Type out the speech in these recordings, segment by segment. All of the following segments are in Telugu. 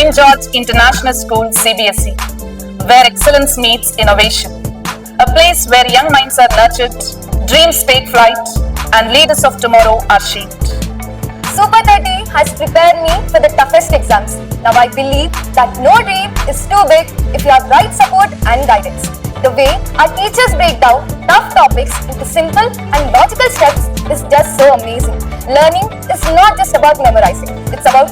St. George International School CBSE, where excellence meets innovation. A place where young minds are nurtured, dreams take flight, and leaders of tomorrow are shaped. Super 30 has prepared me for the toughest exams. Now I believe that no dream is too big if you have right support and guidance. The way our teachers break down tough topics into simple and logical steps is just so amazing. Learning is not just about memorizing, it's about.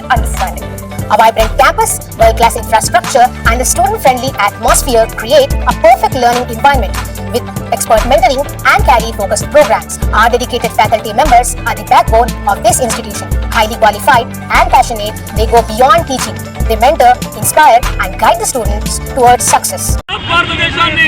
A vibrant campus, world-class infrastructure, and a student-friendly atmosphere create a perfect learning environment. With expert mentoring and career-focused programs, our dedicated faculty members are the backbone of this institution. Highly qualified and passionate, they go beyond teaching. They mentor, inspire, and guide the students towards success. భారతదేశాన్ని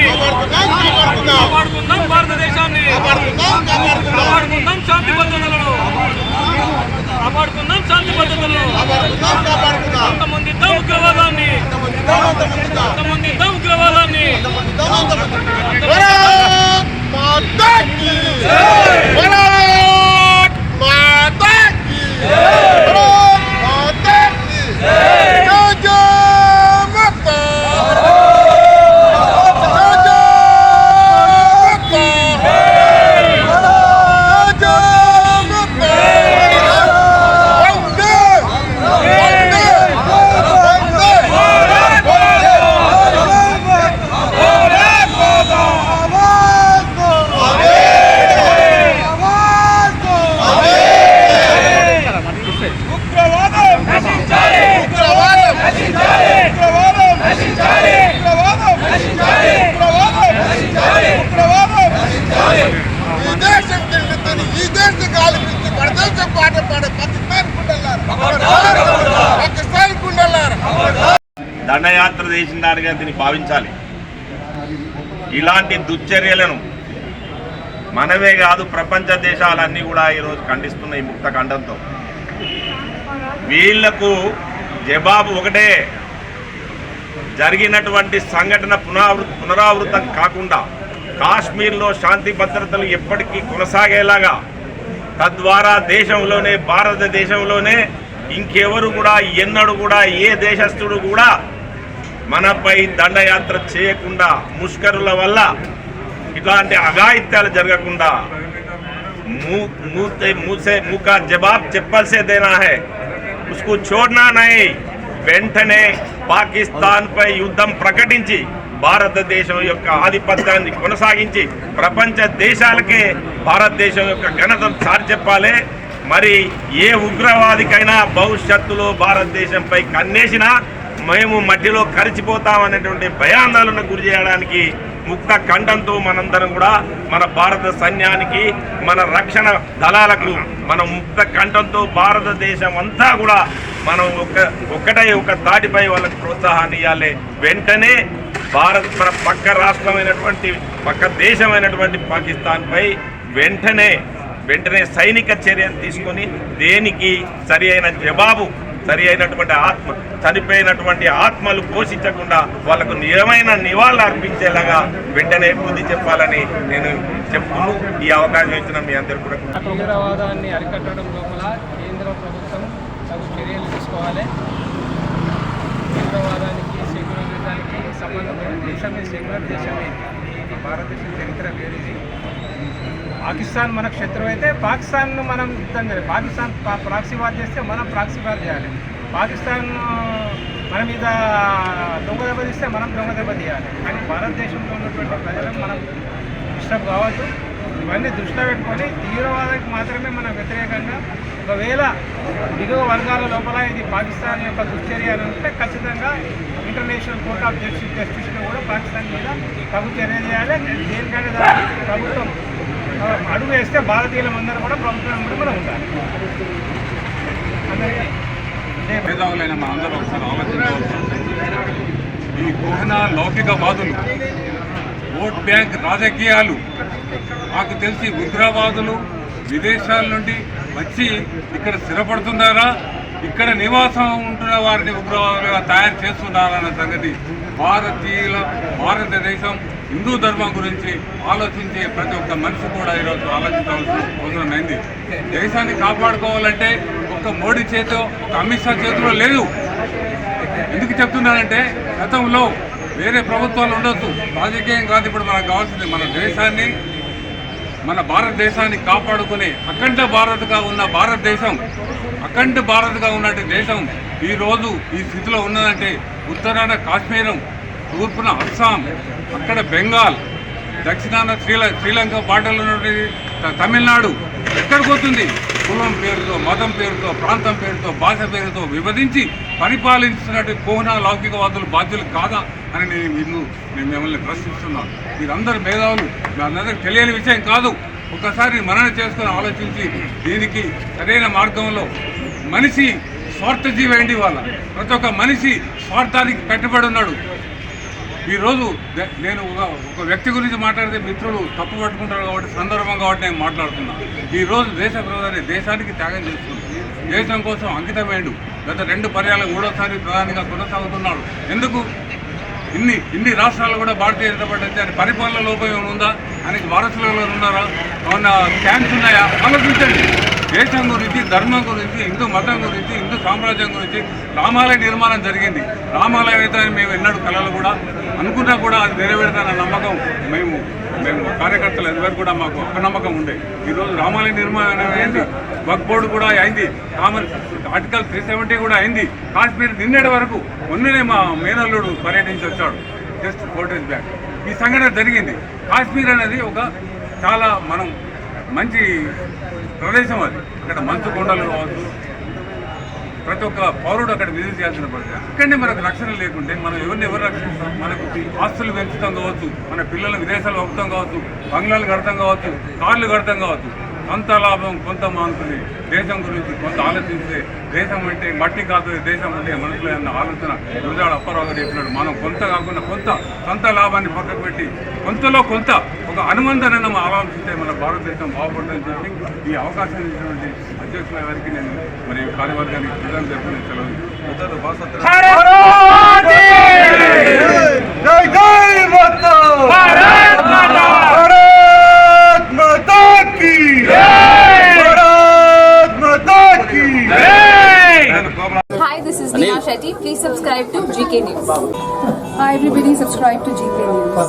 దండయాత్ర చేసిన దానిగా దీన్ని భావించాలి. ఇలాంటి దుశ్చర్యలను మనమే కాదు ప్రపంచ దేశాలన్నీ కూడా ఈరోజు ఖండిస్తున్నాయి ముక్త ఖండంతో. వీళ్ళకు జవాబు ఒకటే. జరిగినటువంటి సంఘటన పునరావృ పునరావృతం కాకుండా కాశ్మీర్లో శాంతి భద్రతలు ఎప్పటికీ కొనసాగేలాగా తద్వారా దేశంలోనే భారతదేశంలోనే ఇంకెవరు కూడా ఎన్నడూ కూడా ఏ దేశస్థుడు కూడా మనపై దండయాత్ర చేయకుండా ముష్కరుల వల్ల ఇలాంటి అఘాయిత్యాలు జరగకుండా మూతే మూసే మూకా జవాబ్ చెప్పాల్సేదేనా హే? ఉస్కు చోడ్నా నై? వెంటనే పాకిస్తాన్పై యుద్ధం ప్రకటించి భారతదేశం యొక్క ఆధిపత్యాన్ని కొనసాగించి ప్రపంచ దేశాలకే భారతదేశం యొక్క ఘనత సారి చెప్పాలి. మరి ఏ ఉగ్రవాదికైనా భవిష్యత్తులో భారతదేశంపై కన్నేసినా మేము మధ్యలో కరిచిపోతామనేటువంటి భయాందోళనకు గురి చేయడానికి ముక్త ఖండంతో మనందరం కూడా మన భారత సైన్యానికి మన రక్షణ దళాలకు మన ముక్త ఖండంతో భారతదేశం అంతా కూడా మనం ఒక ఒకటై ఒక తాటిపై వాళ్ళకి ప్రోత్సాహాన్ని ఇవ్వాలి వెంటనే భారత్ మన పక్క రాష్ట్రమైనటువంటి పక్క దేశమైనటువంటి పాకిస్తాన్పై వెంటనే వెంటనే సైనిక చర్యలు తీసుకొని దేనికి సరి అయిన జవాబు సరి అయినటువంటి ఆత్మ చనిపోయినటువంటి ఆత్మలు పోషించకుండా వాళ్ళకు నిజమైన నివాళులు అర్పించేలాగా వెంటనే బుద్ధి చెప్పాలని నేను చెప్తూ ఈ అవకాశం ఇచ్చిన మీ అందరికీ కూడా తీవ్రవాదాన్ని అరికట్టడం లోపల కేంద్ర ప్రభుత్వం తగు చర్యలు తీసుకోవాలి. తీవ్రవాదానికి సెక్యులరిజానికి సంబంధం దేశమే సెక్యులర్ దేశమే. ఇది భారతదేశం చరిత్ర వేరేది. పాకిస్తాన్ మనకు శత్రువు అయితే పాకిస్తాన్ను మనం యుద్ధం చేయాలి. పాకిస్తాన్ పా- ప్రాక్సీవాద్ చేస్తే మనం ప్రాక్సీవాద్ చేయాలి. పాకిస్తాన్ మన మీద దొంగ దెబ్బ తీస్తే మనం దొంగ దెబ్బ తీయాలి. కానీ భారతదేశంలో ఉన్నటువంటి ప్రజలకు మనం డిస్టర్బ్ కావద్దు. ఇవన్నీ దృష్టిలో పెట్టుకొని తీవ్రవాదానికి మాత్రమే మనం వ్యతిరేకంగా ఒకవేళ దిగువ వర్గాల లోపల ఇది పాకిస్తాన్ యొక్క దుశ్చర్య అని ఉంటే ఖచ్చితంగా ఇంటర్నేషనల్ కోర్ట్ ఆఫ్ జస్టిస్ జస్టిస్లో కూడా పాకిస్తాన్ మీద తగు చర్య చేయాలి. దేనికంటే ప్రభుత్వం అడుగు వేస్తే భారతీయులం అందరూ కూడా ప్రభుత్వం కూడా ఉంటారు మేధావులైన ఒకసారి ఆలోచించవలసి ఈ కోహన లౌకికవాదులు ఓట్ బ్యాంక్ రాజకీయాలు నాకు తెలిసి ఉగ్రవాదులు విదేశాల నుండి వచ్చి ఇక్కడ స్థిరపడుతున్నారా? ఇక్కడ నివాసం ఉంటున్న వారిని ఉగ్రవాదులుగా తయారు చేస్తున్నారన్న సంగతి భారతీయుల భారతదేశం హిందూ ధర్మం గురించి ఆలోచించే ప్రతి ఒక్క మనిషి కూడా ఈరోజు ఆలోచించవలసిన అవసరం అయింది దేశాన్ని కాపాడుకోవాలంటే ఒక మోడీ చేతిలో ఒక అమిత్ షా చేతిలో లేదు. ఎందుకు చెప్తున్నానంటే గతంలో వేరే ప్రభుత్వాలు ఉండొచ్చు రాజకీయం కాదు ఇప్పుడు మనకు కావాల్సింది మన దేశాన్ని మన భారతదేశాన్ని కాపాడుకునే అఖండ భారత్గా ఉన్న భారతదేశం అఖండ భారత్గా ఉన్నట్టు దేశం ఈరోజు ఈ స్థితిలో ఉన్నదంటే ఉత్తరాన కాశ్మీరం తూర్పున అస్సాం అక్కడ బెంగాల్ దక్షిణాన శ్రీల శ్రీలంక బాటలో ఉన్నటువంటి తమిళనాడు ఎక్కడికి పోతుంది? కులం పేరుతో మతం పేరుతో ప్రాంతం పేరుతో భాష పేరుతో విభజించి పరిపాలించినట్టు కోహన లౌకికవాదులు బాధ్యులు కాదా అని నేను నిన్ను నేను మిమ్మల్ని ప్రశ్నిస్తున్నాను మీరందరు మేధావులు. మీరందరికీ తెలియని విషయం కాదు. ఒకసారి మనన చేసుకుని ఆలోచించి దీనికి సరైన మార్గంలో మనిషి స్వార్థజీవి అండి వాళ్ళ ప్రతి ఒక్క మనిషి స్వార్థానికి కట్టుబడి ఉన్నాడు. ఈరోజు నేను ఒక వ్యక్తి గురించి మాట్లాడితే మిత్రులు తప్పు పట్టుకుంటారు కాబట్టి సందర్భం కాబట్టి నేను మాట్లాడుతున్నాను ఈ రోజు దేశ ప్రధాని దేశానికి త్యాగం చేస్తుంది దేశం కోసం అంకితమేడు గత రెండు పర్యాలకు మూడోసారి ప్రధానిగా కొనసాగుతున్నాడు. ఎందుకు? ఇన్ని ఇన్ని రాష్ట్రాలు కూడా భారతీయ జనతా పార్టీ అయితే పరిపాలన లోపం ఏమైనా ఉందా? ఆయనకి వారసులలో ఉన్నారా? ఏమన్నా క్యాన్స్ ఉన్నాయా? ఆలోచించండి దేశం గురించి ధర్మం గురించి హిందూ మతం గురించి హిందూ సామ్రాజ్యం గురించి రామాలయ నిర్మాణం జరిగింది. రామాలయం అయితే అని మేము ఎన్నడూ కళలు కూడా అనుకున్నా కూడా అది నెరవేరుతాన నమ్మకం మేము మేము కార్యకర్తలు ఎవరు కూడా మాకు ఒక నమ్మకం ఉండే ఈరోజు రామాలయ నిర్మాణం అయింది. వక్ బోర్డు కూడా అయింది. కామన్ ఆర్టికల్ త్రీ సెవెంటీ కూడా అయింది. కాశ్మీర్ నిన్నటి వరకు మొన్ననే మా మేనల్లుడు పర్యటించి వచ్చాడు. Just four days back. ఈ సంఘటన జరిగింది. కాశ్మీర్ అనేది ఒక చాలా మనం మంచి ప్రదేశం అది. అక్కడ మంచు కొండలు కావచ్చు ప్రతి ఒక్క పౌరుడు అక్కడ విజిట్ చేయాల్సిన పరిస్థితి అక్కడనే మనకు రక్షణ లేకుంటే మనం ఎవరిని ఎవరు రక్షిస్తాం మనకు ఆస్తులు పెంచుతాం కావచ్చు మన పిల్లలు విదేశాలు పంపుతాం కావచ్చు బంగ్లాలు కడతాం కావచ్చు కార్లు కడతాం కావచ్చు. కొంత లాభం కొంత మానుకుని దేశం గురించి కొంత ఆలోచిస్తే దేశం అంటే మట్టి కాదు దేశం అంటే మనసులో అన్న ఆలోచన గురజాడ అప్పారావు గారు చెప్పినాడు మనం కొంత కాకుండా కొంత సొంత లాభాన్ని పక్కకు పెట్టి కొంతలో కొంత ఒక అనుబంధాన్ని ఆలోచిస్తే మన భారతదేశం బాగుపడుతుందని చెప్పి ఈ అవకాశం ఇచ్చినటువంటి అధ్యక్షుల గారికి నేను మరి కార్యవర్గానికి ప్రధాన చెప్పిన సెలవు ఉత్తర భాష జై జై మాతా Bharat subscribe to GK News.